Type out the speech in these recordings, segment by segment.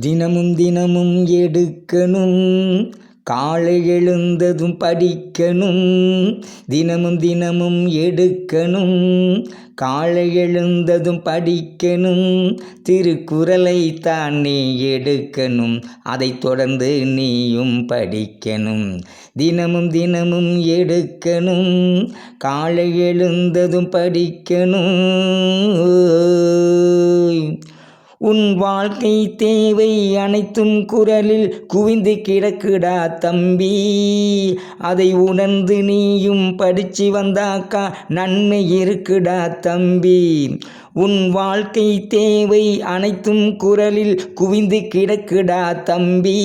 தினமும் தினமும் எடுக்கணும். காலை எழுந்ததும் படிக்கணும். தினமும் தினமும் எடுக்கணும். காலை எழுந்ததும் படிக்கணும். திருக்குறளை தான் நீ எடுக்கணும். அதை தொடர்ந்து நீயும் படிக்கணும். தினமும் தினமும் எடுக்கணும். காலை எழுந்ததும் படிக்கணும். உன் வாழ்க்கை தேவை அனைத்தும் குரலில் குவிந்து கிடக்குடா தம்பி. அதை உணர்ந்து நீயும் படிச்சு வந்தாக்கா நன்மை இருக்குடா தம்பி. உன் வாழ்க்கை தேவை அனைத்தும் குரலில் குவிந்து கிடக்குடா தம்பி.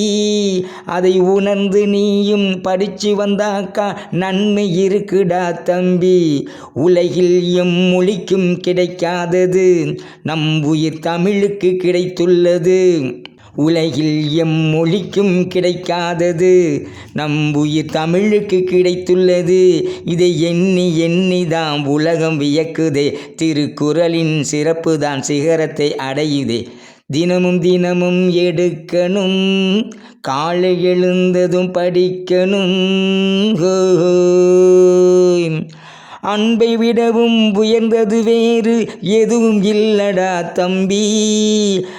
அதை உணர்ந்து நீயும் படிச்சு வந்தாக்கா நன்மை இருக்குடா தம்பி. உலகில் எம் மொழிக்கும் கிடைக்காதது நம் உயிர் தமிழுக்கு கிடைத்துள்ளது. உலகில் எம் மொழிக்கும் கிடைக்காதது. நம் உயிர் தமிழுக்கு கிடைத்துள்ளது. இதை எண்ணி எண்ணிதான் உலகம் வியக்குதே. திருக்குறளின் சிறப்பு தான் சிகரத்தை அடையுதே. தினமும் தினமும் எடுக்கணும். காலை எழுந்ததும் படிக்கணும். ஹோ. அன்பை விடவும் உயர்ந்தது வேறு எதுவும் இல்லடா தம்பி.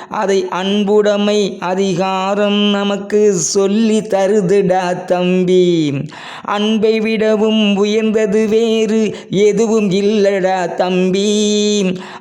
அதை அன்புடைமை அதிகாரம் நமக்கு சொல்லி தருதுடா தம்பி. அன்பை விடவும் உயர்ந்தது வேறு எதுவும் இல்லடா தம்பி.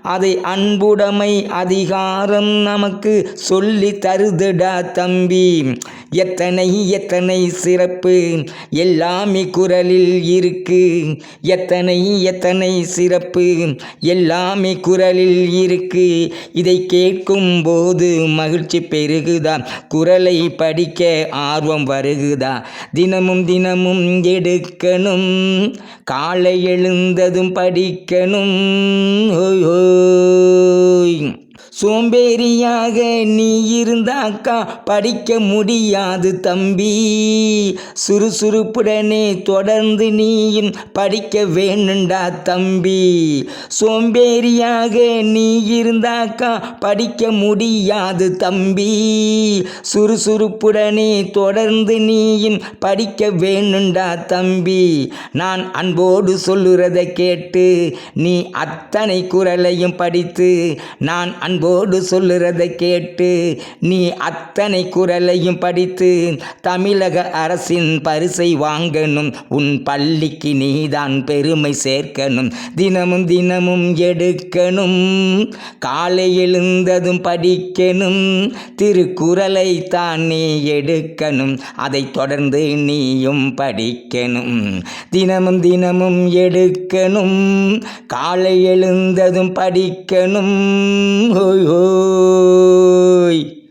அதை அன்புடைமை அதிகாரம் நமக்கு சொல்லி தருதுடா தம்பி. எத்தனை எத்தனை சிறப்பு எல்லாமே குரலில் இருக்கு. எத்தனை எத்தனை சிறப்பு எல்லாமே குரலில் இருக்கு. இதை கேட்கும் போது மகிழ்ச்சி பெருகுதா? குரலை படிக்க ஆர்வம் வருகுதா? தினமும் தினமும் எடுக்கணும். காலை எழுந்ததும் படிக்கணும். ஓய் சோம்பேறியாக நீ இருந்தாக்கா படிக்க முடியாது தம்பி. சுறுசுறுப்புடனே தொடர்ந்து நீயும் படிக்க வேணுண்டா தம்பி. சோம்பேறியாக நீ இருந்தாக்கா படிக்க முடியாது தம்பி. சுறுசுறுப்புடனே தொடர்ந்து நீயும் படிக்க வேணுண்டா தம்பி. நான் அன்போடு சொல்லுறதை கேட்டு நீ அத்தனை குரலையும் படித்து நான் அன்போடு சொல்லுறதை கேட்டு நீ அத்தனை குரலையும் படித்து தமிழக அரசின் பரிசை வாங்கணும். உன் பள்ளிக்கு நீதான் பெருமை சேர்க்கணும். தினமும் தினமும் எடுக்கணும். காலை எழுந்ததும் படிக்கணும். திருக்குறளை தான் நீ எடுக்கணும். அதை தொடர்ந்து நீயும் படிக்கணும். தினமும் தினமும் எடுக்கணும். காலை எழுந்ததும் படிக்கணும். হই হই।